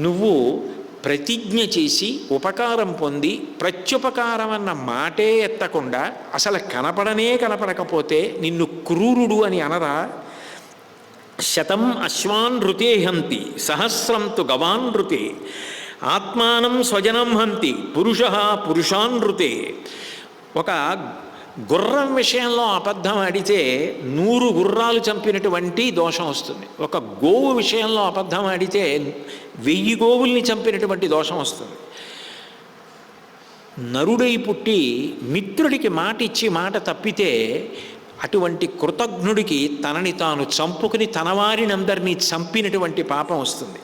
నువ్వు ప్రతిజ్ఞ చేసి ఉపకారం పొంది ప్రత్యుపకారం అన్న మాటే ఎత్తకుండా అసలు కనపడనే కనపడకపోతే నిన్ను క్రూరుడు అని అనరా? శతం అశ్వాన్ ఋతే హంతి సహస్రం తు గవాన్ ఋతే ఆత్మానం స్వజనం హంతి పురుష పురుషాన్ ఋతే. ఒక గుర్రం విషయంలో అబద్ధం ఆడితే నూరు గుర్రాలు చంపినటువంటి దోషం వస్తుంది. ఒక గోవు విషయంలో అబద్ధం ఆడితే వెయ్యి గోవుల్ని చంపినటువంటి దోషం వస్తుంది. నరుడై పుట్టి మిత్రుడికి మాట ఇచ్చి మాట తప్పితే అటువంటి కృతజ్ఞుడికి తనని తాను చంపుకుని తనవారినందరినీ చంపినటువంటి పాపం వస్తుంది.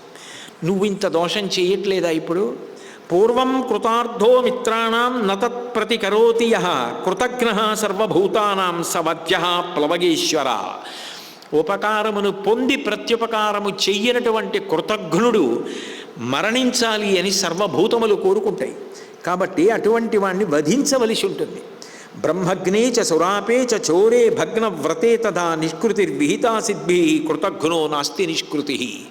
నువ్వు ఇంత దోషం చేయట్లేదా ఇప్పుడు? పూర్వం కృతార్థో మిత్రాణం నతత్ప్రతి కరోతి యః. కృతజ్ఞ సర్వభూతానాం సవద్య ప్లవగేశ్వర. ఉపకారమును పొంది ప్రత్యుపకారము చెయ్యనటువంటి కృతజ్ఞుడు మరణించాలి అని సర్వభూతములు కోరుకుంటాయి. కాబట్టి అటువంటి వాణ్ణి వధించవలసి ఉంటుంది. బ్రహ్మగ్నే చ సురాపే చ చోరే భగ్నవ్రతే తదా నిష్కృతిర్విహితా సిద్ధి కృతఘ్నో నాస్తి నిష్కృతి.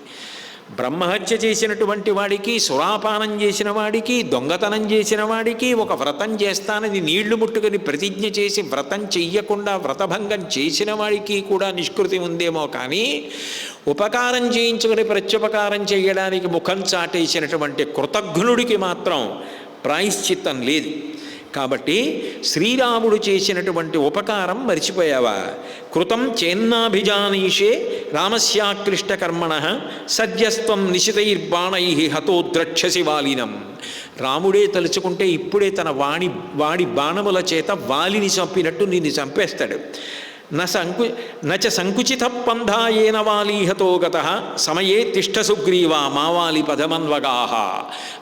బ్రహ్మహత్య చేసినటువంటి వాడికి సురాపానం చేసిన వాడికి దొంగతనం చేసిన వాడికి ఒక వ్రతం చేస్తానని నీళ్ళు ముట్టుకొని ప్రతిజ్ఞ చేసి వ్రతం చెయ్యకుండా వ్రతభంగం చేసిన వాడికి కూడా నిష్కృతి ఉందేమో కానీ ఉపకారం చేయించుకుని ప్రత్యుపకారం చేయడానికి ముఖం చాటేసినటువంటి కృతఘ్నుడికి మాత్రం ప్రాయశ్చిత్తం లేదు. కాబట్టి శ్రీరాముడు చేసినటువంటి ఉపకారం మరిచిపోయావా? కృతం చేన్నాభిజానీషే రామస్యాక్లిష్టకర్మణ సద్యస్వం నిశితైర్బాణై హతో ద్రక్షసి వాలినం. రాముడే తలుచుకుంటే ఇప్పుడే తన వాణి వాడి బాణముల చేత వాలిని చంపినట్టు నిన్ను చంపేస్తాడు. న సంకు నచ సంకుచిత పంధాయేన వాలీహతో గత సమయే తిష్ట సుగ్రీవా మావాలి పదమన్వగాహ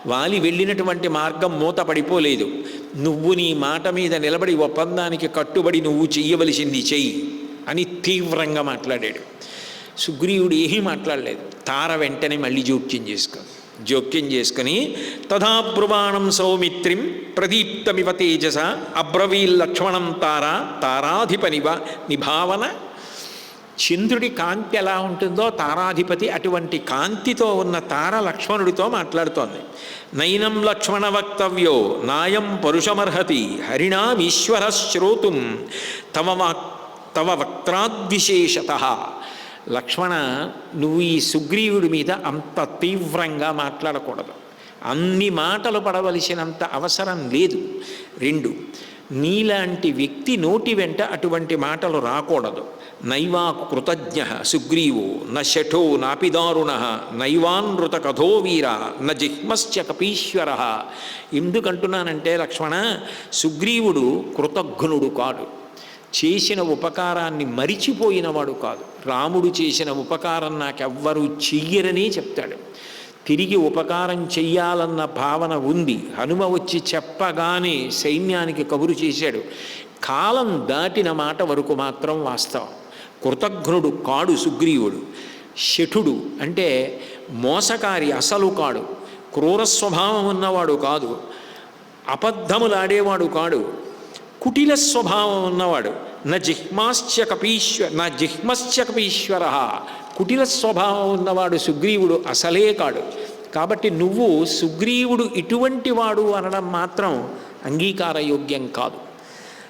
వాలి వెళ్ళినటువంటి మార్గం మూత పడిపోలేదు. నువ్వు నీ మాట మీద నిలబడి ఒప్పందానికి కట్టుబడి నువ్వు చెయ్యవలసింది చెయ్యి అని తీవ్రంగా మాట్లాడాడు. సుగ్రీవుడు ఏమీ మాట్లాడలేదు. తార వెంటనే మళ్ళీ జోక్యం చేసుకో జోక్యం చేసుకుని తథా బ్రువాణం సౌమిత్రిం ప్రదీప్తమివ తేజస అబ్రవీల్లక్ష్మణం తారా తారాధిపనివ నిభావన. చంద్రుడి కాంతి ఎలా ఉంటుందో తారాధిపతి అటువంటి కాంతితో ఉన్న తార లక్ష్మణుడితో మాట్లాడుతోంది. నైనం లక్ష్మణ వక్తవ్యో నాయం పరుషమర్హతి హరిణామీశ్వర శ్రోతుం తమ వాక్ తవ వక్త్రాద్విశేషత. లక్ష్మణ నువ్వు ఈ సుగ్రీవుడి మీద అంత తీవ్రంగా మాట్లాడకూడదు. అన్ని మాటలు పడవలసినంత అవసరం లేదు. రెండు నీలాంటి వ్యక్తి నోటి వెంట అటువంటి మాటలు రాకూడదు. నైవా కృతజ్ఞ సుగ్రీవో న నాపిదారుణ నైవానృత కథో వీర న జిహ్మశ్చ కపీశ్వర. ఎందుకంటున్నానంటే లక్ష్మణ సుగ్రీవుడు కృతజ్ఞుడు కాడు. చేసిన ఉపకారాన్ని మరిచిపోయినవాడు కాదు. రాముడు చేసిన ఉపకారం నాకెవ్వరూ చెయ్యరనే చెప్తాడు. తిరిగి ఉపకారం చెయ్యాలన్న భావన ఉంది. హనుమ వచ్చి చెప్పగానే సైన్యానికి కబురు చేశాడు. కాలం దాటిన మాట వరకు మాత్రం వాస్తవం. కృతజ్ఞుడు కాడు సుగ్రీవుడు. శఠుడు అంటే మోసకారి అసలు కాడు. క్రూర స్వభావం ఉన్నవాడు కాదు. అబద్ధములాడేవాడు కాడు. కుటిల స్వభావం ఉన్నవాడు నా జిహ్మాశ్చ కపీశ్వ నా జిహ్మశ్చ కపీశ్వర. కుటిల స్వభావం ఉన్నవాడు సుగ్రీవుడు అసలే కాడు. కాబట్టి నువ్వు సుగ్రీవుడు ఇటువంటి వాడు అనడం మాత్రం అంగీకారయోగ్యం కాదు.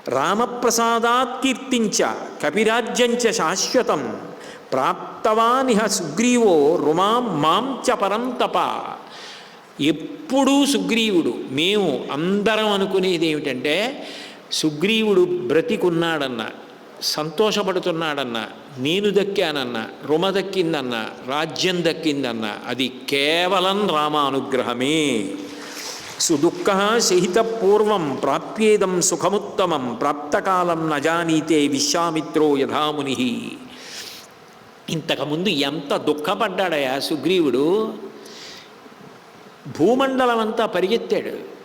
రామప్రసాదాత్ కీర్తించ కపిరాజ్యంచ శాశ్వతం. ప్రాప్తవానిహ సుగ్రీవో రుమాం మాం చ పరం తప. ఎప్పుడూ సుగ్రీవుడు మేము అందరం అనుకునేది ఏమిటంటే సుగ్రీవుడు బ్రతికున్నాడన్న సంతోషపడుతున్నాడన్న నేను దక్కానన్న రుమ దక్కిందన్న రాజ్యం దక్కిందన్న అది కేవలం రామానుగ్రహమే. సుదుఃఖ సహిత పూర్వం ప్రాప్యేదం సుఖముత్తమం ప్రాప్తకాలం నజానీతే విశ్వామిత్రో యథాముని ఇంతకుముందు ఎంత దుఃఖపడ్డాడయా సుగ్రీవుడు? భూమండలం అంతా పరిగెత్తాడు.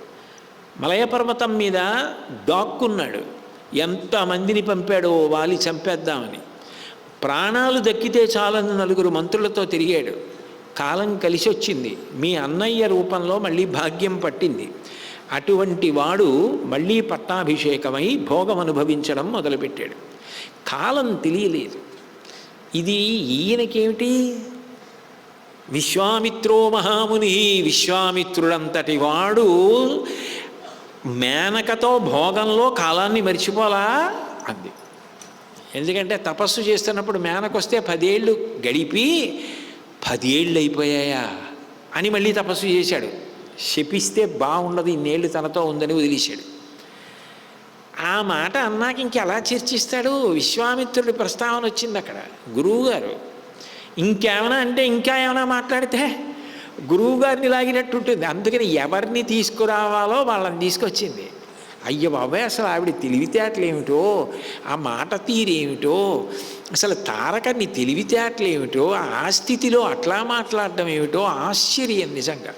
మలయపర్వతం మీద దాక్కున్నాడు. ఎంతమందిని పంపాడో వాలి చంపేద్దామని. ప్రాణాలు దక్కితే చాలని నలుగురు మంత్రులతో తిరిగాడు. కాలం కలిసి వచ్చింది మీ అన్నయ్య రూపంలో మళ్ళీ భాగ్యం పట్టింది. అటువంటి వాడు మళ్ళీ పట్టాభిషేకమై భోగం అనుభవించడం మొదలుపెట్టాడు. కాలం తెలియలేదు. ఇది ఈయనకేమిటి? విశ్వామిత్రో మహాముని. విశ్వామిత్రుడంతటి వాడు మేనకతో భోగంలో కాలాన్ని మర్చిపోలా? అంది. ఎందుకంటే తపస్సు చేస్తున్నప్పుడు మేనకొస్తే పదేళ్ళు గడిపి పదేళ్ళు అయిపోయాయా అని మళ్ళీ తపస్సు చేశాడు. శపిస్తే బాగుండదు ఇన్నేళ్ళు తనతో ఉందని వదిలేశాడు. ఆ మాట అన్నాక ఇంకెలా చర్చిస్తాడు? విశ్వామిత్రుడి ప్రస్తావన వచ్చింది అక్కడ గురువుగారు. ఇంకేమైనా అంటే ఇంకా ఏమైనా మాట్లాడితే గురువుగారిని లాగినట్టు ఉంటుంది అందుకని ఎవరిని తీసుకురావాలో వాళ్ళని తీసుకొచ్చింది. అయ్య బాబాయ్ అసలు ఆవిడ తెలివితేటలేమిటో ఆ మాట తీరేమిటో అసలు తారకని తెలివితేటలు ఏమిటో ఆ స్థితిలో అట్లా మాట్లాడడం ఏమిటో ఆశ్చర్యం నిజంగా.